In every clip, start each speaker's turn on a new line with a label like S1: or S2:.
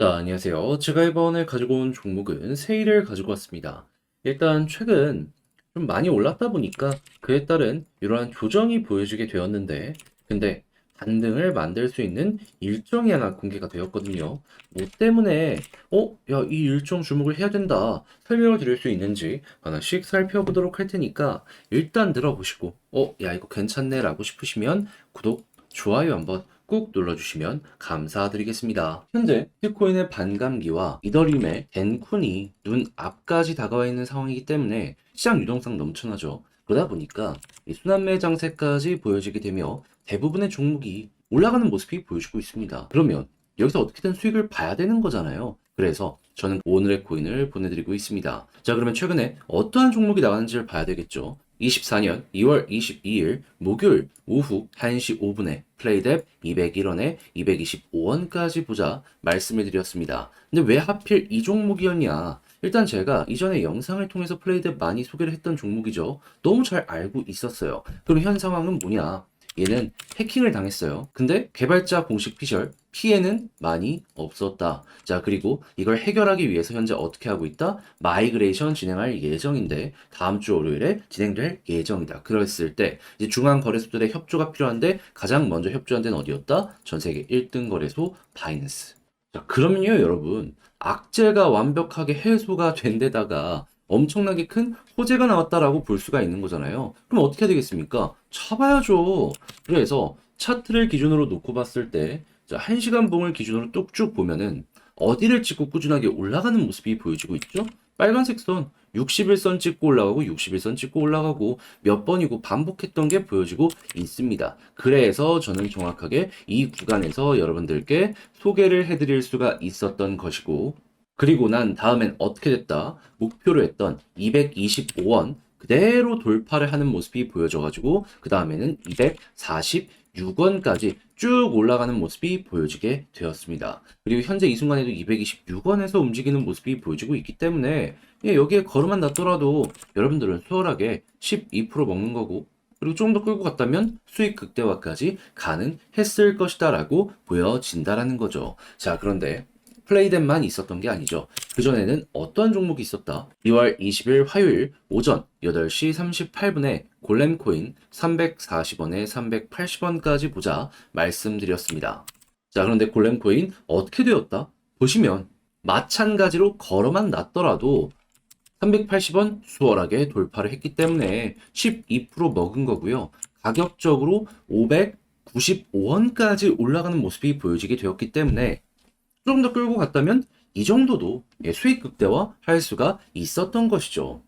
S1: 자, 안녕하세요. 제가 이번에 가지고 온 종목은 세일을 가지고 왔습니다. 일단 최근 좀 많이 올랐다 보니까 그에 따른 이러한 조정이 보여지게 되었는데, 근데 반등을 만들 수 있는 일정이 하나 공개가 되었거든요. 뭐 때문에, 어, 야, 이 일정 주목을 해야 된다. 설명을 드릴 수 있는지 하나씩 살펴보도록 할 테니까 일단 들어보시고, 어, 야, 이거 괜찮네 라고 싶으시면 구독, 좋아요 한번 꾹 눌러주시면 감사드리겠습니다. 현재 비트코인의 반감기와 이더리움의 덴쿤이 눈 앞까지 다가와 있는 상황이기 때문에 시장 유동성 넘쳐나죠. 그러다 보니까 이 순환매 장세까지 보여지게 되며 대부분의 종목이 올라가는 모습이 보여지고 있습니다. 그러면 여기서 어떻게든 수익을 봐야 되는 거잖아요. 그래서 저는 오늘의 코인을 보내드리고 있습니다. 자, 그러면 최근에 어떠한 종목이 나가는지를 봐야 되겠죠. 24년 2월 22일 목요일 오후 1시 5분에 플레이뎁 201원에 225원까지 보자 말씀을 드렸습니다. 근데 왜 하필 이 종목이었냐? 일단 제가 이전에 영상을 통해서 플레이뎁 많이 소개를 했던 종목이죠. 너무 잘 알고 있었어요. 그럼 현 상황은 뭐냐? 얘는 해킹을 당했어요. 근데 개발자 공식 피셜 피해는 많이 없었다. 자, 그리고 이걸 해결하기 위해서 현재 어떻게 하고 있다? 마이그레이션 진행할 예정인데 다음 주 월요일에 진행될 예정이다. 그랬을 때 이제 중앙 거래소들의 협조가 필요한데 가장 먼저 협조한 데는 어디였다? 전 세계 1등 거래소 바이낸스. 자, 그러면요, 여러분. 악재가 완벽하게 해소가 된 데다가 엄청나게 큰 호재가 나왔다라고 볼 수가 있는 거잖아요. 그럼 어떻게 해야 되겠습니까? 차봐야죠. 그래서 차트를 기준으로 놓고 봤을 때, 자, 1시간 봉을 기준으로 뚝쭉 보면은 어디를 찍고 꾸준하게 올라가는 모습이 보여지고 있죠? 빨간색 선, 61선 찍고 올라가고 61선 찍고 올라가고 몇 번이고 반복했던 게 보여지고 있습니다. 그래서 저는 정확하게 이 구간에서 여러분들께 소개를 해드릴 수가 있었던 것이고 그리고 난 다음엔 어떻게 됐다? 목표로 했던 225원 그대로 돌파를 하는 모습이 보여져가지고 그 다음에는 246원까지 쭉 올라가는 모습이 보여지게 되었습니다. 그리고 현재 이 순간에도 226원에서 움직이는 모습이 보여지고 있기 때문에 예, 여기에 걸음만 놨더라도 여러분들은 수월하게 12% 먹는 거고 그리고 좀 더 끌고 갔다면 수익 극대화까지 가능했을 것이다라고 보여진다라는 거죠. 자, 그런데 플레이덴만 있었던 게 아니죠. 그전에는 어떠한 종목이 있었다? 2월 20일 화요일 오전 8시 38분에 골렘코인 340원에 380원까지 보자 말씀드렸습니다. 자, 그런데 골렘코인 어떻게 되었다? 보시면 마찬가지로 걸어만 놨더라도 380원 수월하게 돌파를 했기 때문에 12% 먹은 거고요. 가격적으로 595원까지 올라가는 모습이 보여지게 되었기 때문에 좀 더 끌고 갔다면 이 정도도 예, 수익 극대화 할 수가 있었던 것이죠.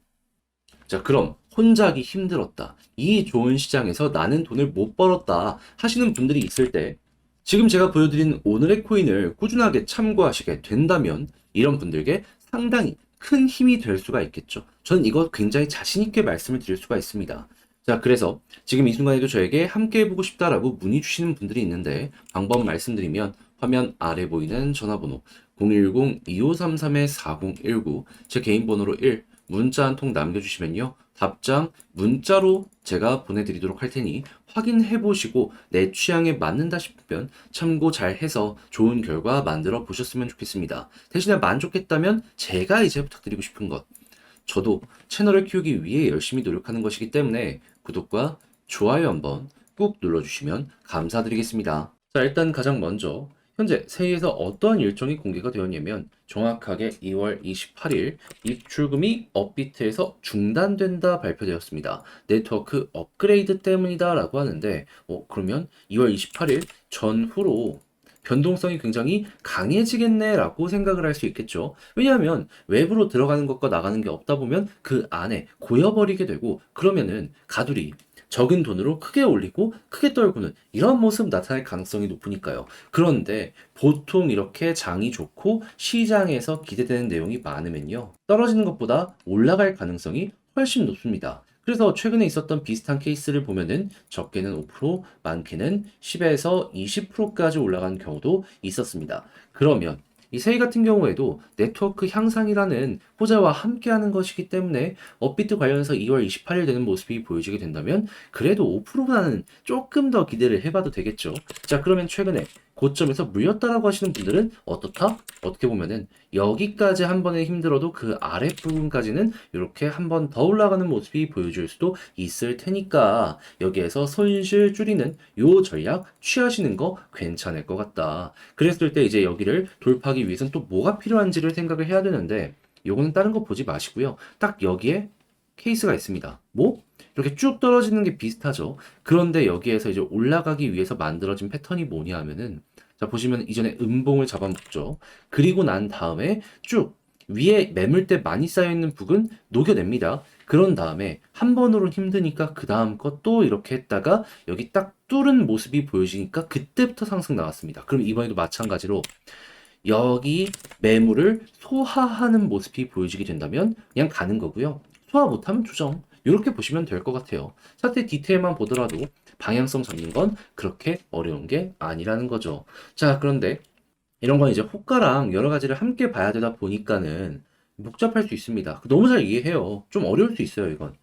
S1: 자, 그럼 혼자 하기 힘들었다. 이 좋은 시장에서 나는 돈을 못 벌었다 하시는 분들이 있을 때 지금 제가 보여드린 오늘의 코인을 꾸준하게 참고하시게 된다면 이런 분들께 상당히 큰 힘이 될 수가 있겠죠. 저는 이거 굉장히 자신있게 말씀을 드릴 수가 있습니다. 자, 그래서 지금 이 순간에도 저에게 함께 해보고 싶다라고 문의 주시는 분들이 있는데 방법 말씀드리면 화면 아래 보이는 전화번호 010-2533-4019 제 개인 번호로 1 문자 한 통 남겨주시면요. 답장 문자로 제가 보내드리도록 할 테니 확인해 보시고 내 취향에 맞는다 싶으면 참고 잘 해서 좋은 결과 만들어 보셨으면 좋겠습니다. 대신에 만족했다면 제가 이제 부탁드리고 싶은 것. 저도 채널을 키우기 위해 열심히 노력하는 것이기 때문에 구독과 좋아요 한번 꾹 눌러주시면 감사드리겠습니다. 자, 일단 가장 먼저 현재 세이에서 어떠한 일정이 공개가 되었냐면 정확하게 2월 28일 입출금이 업비트에서 중단된다 발표되었습니다. 네트워크 업그레이드 때문이다 라고 하는데 어, 그러면 2월 28일 전후로 변동성이 굉장히 강해지겠네 라고 생각을 할 수 있겠죠. 왜냐하면 외부로 들어가는 것과 나가는 게 없다 보면 그 안에 고여버리게 되고 그러면은 가두리 적은 돈으로 크게 올리고 크게 떨구는 이런 모습 나타날 가능성이 높으니까요. 그런데 보통 이렇게 장이 좋고 시장에서 기대되는 내용이 많으면요. 떨어지는 것보다 올라갈 가능성이 훨씬 높습니다. 그래서 최근에 있었던 비슷한 케이스를 보면은 적게는 5%, 많게는 10에서 20%까지 올라간 경우도 있었습니다. 그러면 이 세이 같은 경우에도 네트워크 향상이라는 호재와 함께하는 것이기 때문에 업비트 관련해서 2월 28일 되는 모습이 보여지게 된다면 그래도 5%보다는 조금 더 기대를 해봐도 되겠죠. 자 그러면 최근에 고점에서 물렸다라고 하시는 분들은 어떻다? 어떻게 보면은 여기까지 한 번에 힘들어도 그 아랫부분까지는 이렇게 한 번 더 올라가는 모습이 보여줄 수도 있을 테니까 여기에서 손실 줄이는 요 전략 취하시는 거 괜찮을 것 같다. 그랬을 때 이제 여기를 돌파하기 위해서는 또 뭐가 필요한지를 생각을 해야 되는데 요거는 다른 거 보지 마시고요. 딱 여기에 케이스가 있습니다. 뭐? 이렇게 쭉 떨어지는 게 비슷하죠. 그런데 여기에서 이제 올라가기 위해서 만들어진 패턴이 뭐냐 하면은 자 보시면 이전에 음봉을 잡아먹죠. 그리고 난 다음에 쭉 위에 매물대 많이 쌓여있는 북은 녹여냅니다. 그런 다음에 한 번으로 힘드니까 그 다음 것도 이렇게 했다가 여기 딱 뚫은 모습이 보여지니까 그때부터 상승 나왔습니다. 그럼 이번에도 마찬가지로 여기 매물을 소화하는 모습이 보여지게 된다면 그냥 가는 거고요. 소화 못하면 조정. 이렇게 보시면 될 것 같아요. 차트 디테일만 보더라도 방향성 잡는 건 그렇게 어려운 게 아니라는 거죠. 자, 그런데 이런 건 이제 호가랑 여러 가지를 함께 봐야 되다 보니까는 복잡할 수 있습니다. 너무 잘 이해해요. 좀 어려울 수 있어요, 이건.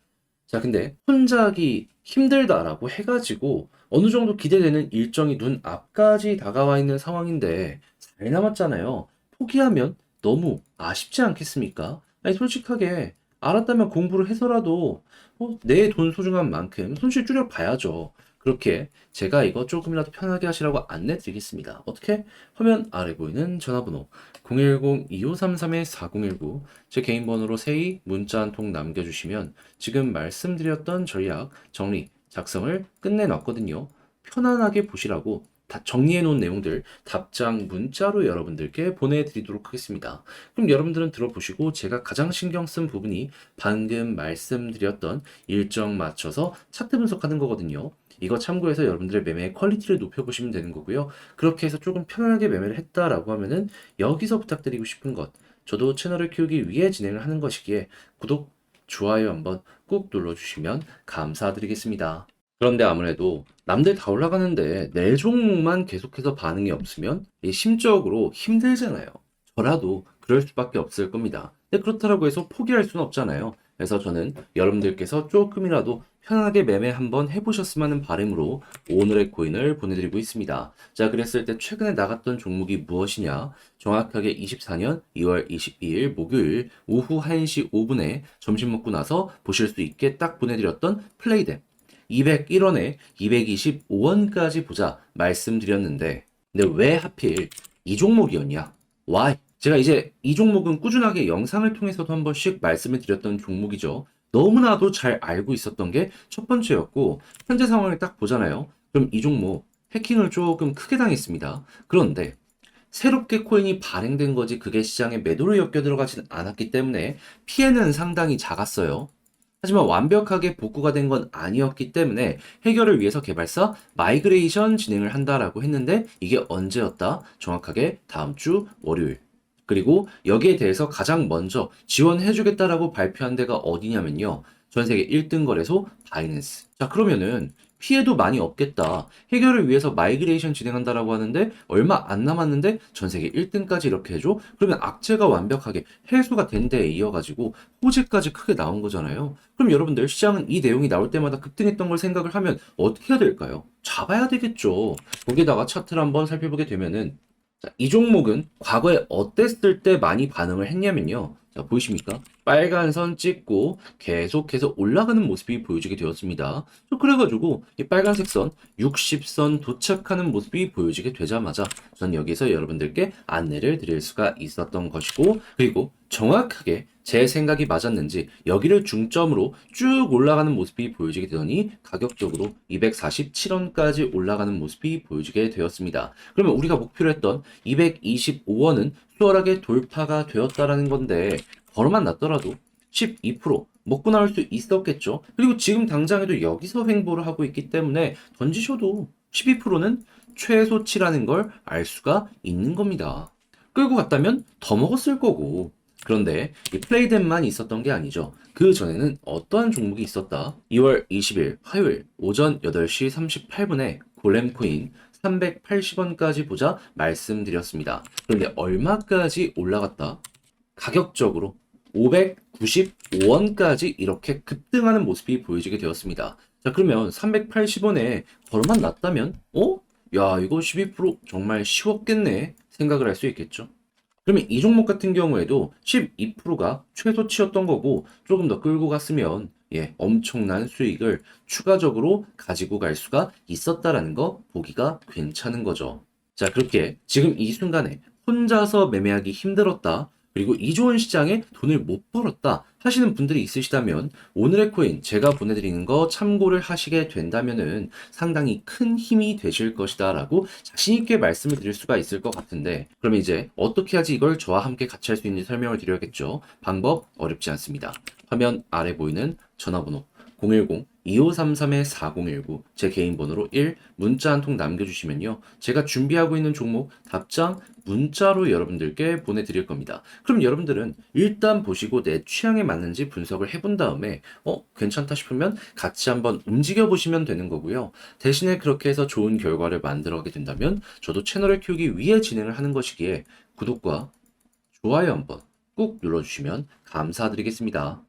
S1: 자, 근데 혼자 하기 힘들다라고 해가지고 어느 정도 기대되는 일정이 눈 앞까지 다가와 있는 상황인데 잘 남았잖아요. 포기하면 너무 아쉽지 않겠습니까? 아니, 솔직하게 알았다면 공부를 해서라도 어, 내 돈 소중한 만큼 손실 줄여 봐야죠. 그렇게 제가 이거 조금이라도 편하게 하시라고 안내 드리겠습니다. 어떻게? 화면 아래 보이는 전화번호 010-2533-4019 제 개인 번호로 세이 문자 한 통 남겨주시면 지금 말씀드렸던 전략 정리 작성을 끝내놨거든요. 편안하게 보시라고 다 정리해 놓은 내용들 답장 문자로 여러분들께 보내드리도록 하겠습니다. 그럼 여러분들은 들어보시고 제가 가장 신경 쓴 부분이 방금 말씀드렸던 일정 맞춰서 차트 분석하는 거거든요. 이거 참고해서 여러분들의 매매의 퀄리티를 높여보시면 되는 거고요. 그렇게 해서 조금 편안하게 매매를 했다라고 하면은 여기서 부탁드리고 싶은 것. 저도 채널을 키우기 위해 진행을 하는 것이기에 구독, 좋아요 한번 꾹 눌러주시면 감사드리겠습니다. 그런데 아무래도 남들 다 올라가는데 내 종목만 계속해서 반응이 없으면 이 심적으로 힘들잖아요. 저라도 그럴 수밖에 없을 겁니다. 근데 그렇다고 해서 포기할 수는 없잖아요. 그래서 저는 여러분들께서 조금이라도 편하게 매매 한번 해보셨으면 하는 바람으로 오늘의 코인을 보내드리고 있습니다. 자, 그랬을 때 최근에 나갔던 종목이 무엇이냐? 정확하게 24년 2월 22일 목요일 오후 1시 5분에 점심 먹고 나서 보실 수 있게 딱 보내드렸던 플레이댐. 201원에 225원까지 보자 말씀드렸는데, 근데 왜 하필 이 종목이었냐? Why? 제가 이제 이 종목은 꾸준하게 영상을 통해서도 한 번씩 말씀을 드렸던 종목이죠. 너무나도 잘 알고 있었던 게 첫 번째였고, 현재 상황을 딱 보잖아요. 그럼 이 종목 해킹을 조금 크게 당했습니다. 그런데 새롭게 코인이 발행된 거지 그게 시장에 매도로 엮여 들어가진 않았기 때문에 피해는 상당히 작았어요. 하지만 완벽하게 복구가 된 건 아니었기 때문에 해결을 위해서 개발사 마이그레이션 진행을 한다라고 했는데 이게 언제였다? 정확하게 다음 주 월요일. 그리고 여기에 대해서 가장 먼저 지원해주겠다라고 발표한 데가 어디냐면요. 전 세계 1등 거래소 바이낸스. 자, 그러면은 피해도 많이 없겠다. 해결을 위해서 마이그레이션 진행한다라고 하는데 얼마 안 남았는데 전 세계 1등까지 이렇게 해줘? 그러면 악재가 완벽하게 해소가 된 데에 이어가지고 호재까지 크게 나온 거잖아요. 그럼 여러분들 시장은 이 내용이 나올 때마다 급등했던 걸 생각을 하면 어떻게 해야 될까요? 잡아야 되겠죠. 거기다가 차트를 한번 살펴보게 되면은 자, 이 종목은 과거에 어땠을 때 많이 반응을 했냐면요. 자, 보이십니까? 빨간 선 찍고 계속해서 올라가는 모습이 보여지게 되었습니다. 자, 그래가지고 이 빨간색 선 60선 도착하는 모습이 보여지게 되자마자 전 여기서 여러분들께 안내를 드릴 수가 있었던 것이고 그리고 정확하게 제 생각이 맞았는지 여기를 중점으로 쭉 올라가는 모습이 보여지게 되더니 가격적으로 247원까지 올라가는 모습이 보여지게 되었습니다. 그러면 우리가 목표로 했던 225원은 수월하게 돌파가 되었다라는 건데 걸어만 났더라도 12% 먹고 나올 수 있었겠죠. 그리고 지금 당장에도 여기서 횡보를 하고 있기 때문에 던지셔도 12%는 최소치라는 걸 알 수가 있는 겁니다. 끌고 갔다면 더 먹었을 거고. 그런데 이 플레이dem만 있었던 게 아니죠. 그 전에는 어떠한 종목이 있었다? 2월 20일 화요일 오전 8시 38분에 골렘코인 380원까지 보자 말씀드렸습니다. 그런데 얼마까지 올라갔다? 가격적으로 595원까지 이렇게 급등하는 모습이 보여지게 되었습니다. 자, 그러면 380원에 걸만 났다면, 어? 야, 이거 12% 정말 쉬웠겠네 생각을 할 수 있겠죠. 그러면 이 종목 같은 경우에도 12%가 최소치였던 거고 조금 더 끌고 갔으면 예, 엄청난 수익을 추가적으로 가지고 갈 수가 있었다라는 거 보기가 괜찮은 거죠. 자, 그렇게 지금 이 순간에 혼자서 매매하기 힘들었다. 그리고 이 좋은 시장에 돈을 못 벌었다 하시는 분들이 있으시다면 오늘의 코인 제가 보내드리는 거 참고를 하시게 된다면은 상당히 큰 힘이 되실 것이다 라고 자신있게 말씀을 드릴 수가 있을 것 같은데 그러면 이제 어떻게 하지 이걸 저와 함께 같이 할 수 있는지 설명을 드려야겠죠. 방법 어렵지 않습니다. 화면 아래 보이는 전화번호 010-2533-4019 제 개인 번호로 1 문자 한 통 남겨주시면요. 제가 준비하고 있는 종목 답장 문자로 여러분들께 보내드릴 겁니다. 그럼 여러분들은 일단 보시고 내 취향에 맞는지 분석을 해본 다음에 어 괜찮다 싶으면 같이 한번 움직여 보시면 되는 거고요. 대신에 그렇게 해서 좋은 결과를 만들어가게 된다면 저도 채널을 키우기 위해 진행을 하는 것이기에 구독과 좋아요 한번 꾹 눌러주시면 감사드리겠습니다.